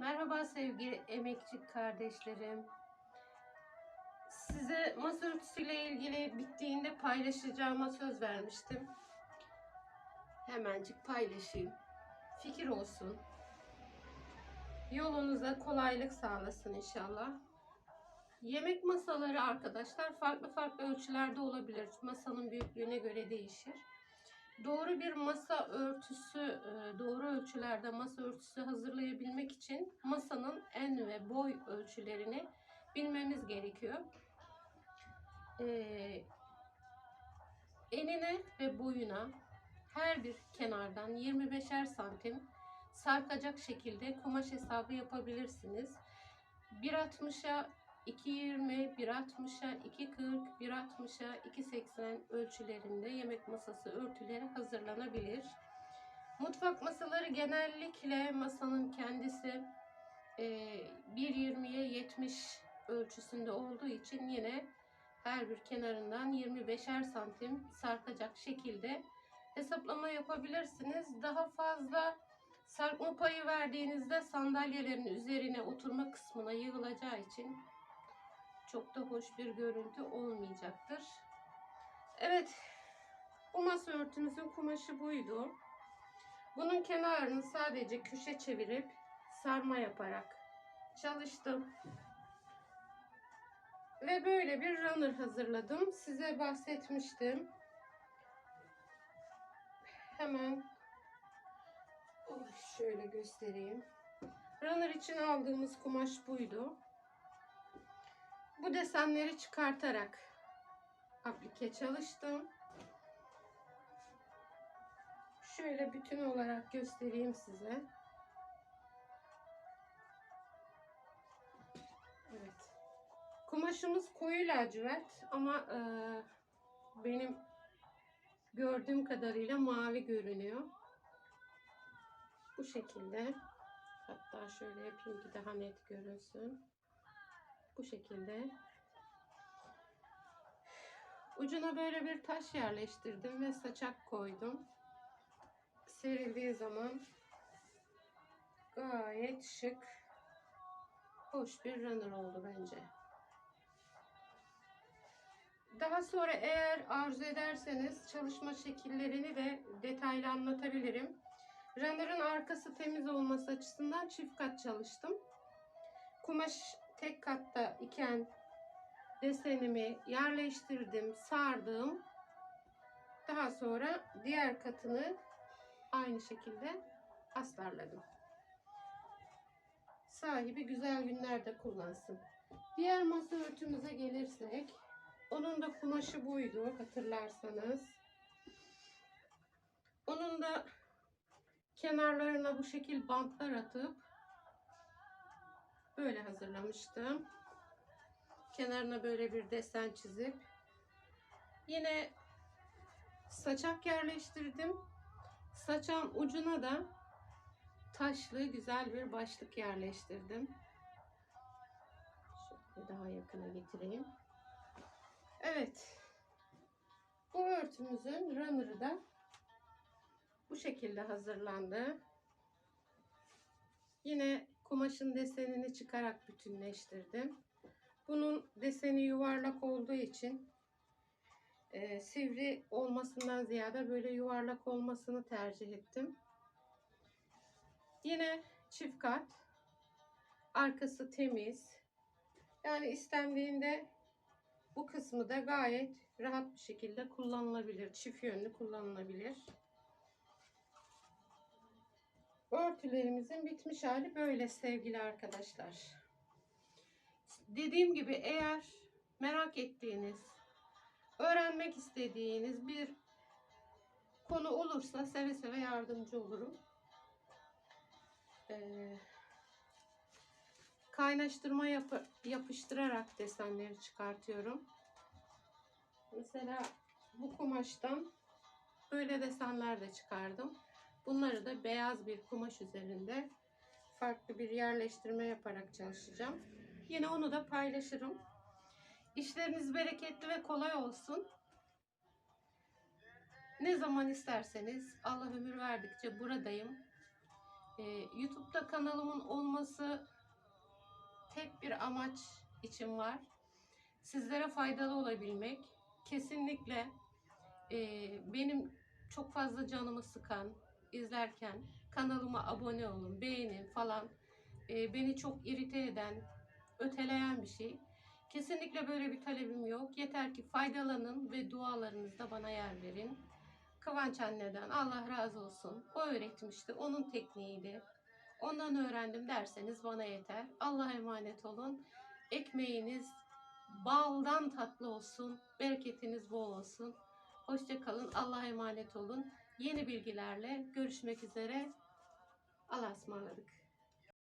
Merhaba sevgili emekçi kardeşlerim. Size masa örtüsüyle ilgili bittiğinde paylaşacağıma söz vermiştim. Hemencik paylaşayım. Fikir olsun. Yolunuza kolaylık sağlasın inşallah. Yemek masaları arkadaşlar farklı farklı ölçülerde olabilir. Masanın büyüklüğüne göre değişir. Doğru bir masa örtüsü, e, doğru ölçülerde masa örtüsü hazırlayabilmek için masanın en ve boy ölçülerini bilmemiz gerekiyor. Ee, enine ve boyuna her bir kenardan 25'er santim sarkacak şekilde kumaş hesabı yapabilirsiniz. 1.60'a 2.20, 1.60'a 2.40, 1.60'a 2.80 ölçülerinde yemek masası örtüleri hazırlanabilir. Mutfak masaları genellikle masanın kendisi e, 1.20'ye 70 ölçüsünde olduğu için yine her bir kenarından 25'er santim sarkacak şekilde hesaplama yapabilirsiniz. Daha fazla sarkma payı verdiğinizde sandalyelerin üzerine oturma kısmına yığılacağı için çok da hoş bir görüntü olmayacaktır. Evet, bu masa örtümüzün kumaşı buydu. Bunun kenarını sadece köşe çevirip sarma yaparak çalıştım. Ve böyle bir runner hazırladım. Size bahsetmiştim. Hemen oh, şöyle göstereyim. Runner için aldığımız kumaş buydu. Bu desenleri çıkartarak aplike çalıştım. Şöyle bütün olarak göstereyim size. Evet. Kumaşımız koyu lacivert ama e, benim gördüğüm kadarıyla mavi görünüyor. Bu şekilde. Hatta şöyle yapayım ki daha net görünsün. Bu şekilde. Ucuna böyle bir taş yerleştirdim ve saçak koydum. Serildiği zaman gayet şık, hoş bir runner oldu bence. Daha sonra eğer arzu ederseniz çalışma şekillerini de detaylı anlatabilirim. Runner'ın arkası temiz olması açısından çift kat çalıştım. Kumaş tek katta iken desenimi yerleştirdim, sardım. Daha sonra diğer katını aynı şekilde astarladım. Sahibi güzel günlerde kullansın. Diğer masa örtümüze gelirsek, onun da kumaşı buydu hatırlarsanız. Onun da kenarlarına bu şekil bantlar atıp böyle hazırlamıştım. Kenarına böyle bir desen çizip yine saçak yerleştirdim. Saçağın ucuna da taşlı güzel bir başlık yerleştirdim. Şöyle daha yakına getireyim. Evet. Bu örtümüzün runner'ı da bu şekilde hazırlandı. Yine kumaşın desenini çıkarak bütünleştirdim. Bunun deseni yuvarlak olduğu için e, sivri olmasından ziyade böyle yuvarlak olmasını tercih ettim. Yine çift kat. Arkası temiz. Yani istendiğinde bu kısmı da gayet rahat bir şekilde kullanılabilir. Çift yönlü kullanılabilir. Örtülerimizin bitmiş hali böyle sevgili arkadaşlar. Dediğim gibi eğer merak ettiğiniz, öğrenmek istediğiniz bir konu olursa seve seve yardımcı olurum. Ee, kaynaştırma yapı, yapıştırarak desenleri çıkartıyorum. Mesela bu kumaştan böyle desenler de çıkardım. Bunları da beyaz bir kumaş üzerinde farklı bir yerleştirme yaparak çalışacağım. Yine onu da paylaşırım. İşleriniz bereketli ve kolay olsun. Ne zaman isterseniz Allah ömür verdikçe buradayım. Ee, YouTube'da kanalımın olması tek bir amaç için var. Sizlere faydalı olabilmek. Kesinlikle e, benim çok fazla canımı sıkan izlerken kanalıma abone olun, beğenin falan e, beni çok irite eden, öteleyen bir şey. Kesinlikle böyle bir talebim yok. Yeter ki faydalanın ve dualarınızda bana yer verin. Kıvanç anneden Allah razı olsun. O öğretmişti. Onun tekniğiydi. Ondan öğrendim derseniz bana yeter. Allah'a emanet olun. Ekmeğiniz baldan tatlı olsun. Bereketiniz bol olsun. Hoşça kalın. Allah'a emanet olun. Yeni bilgilerle görüşmek üzere. Allah'a ısmarladık.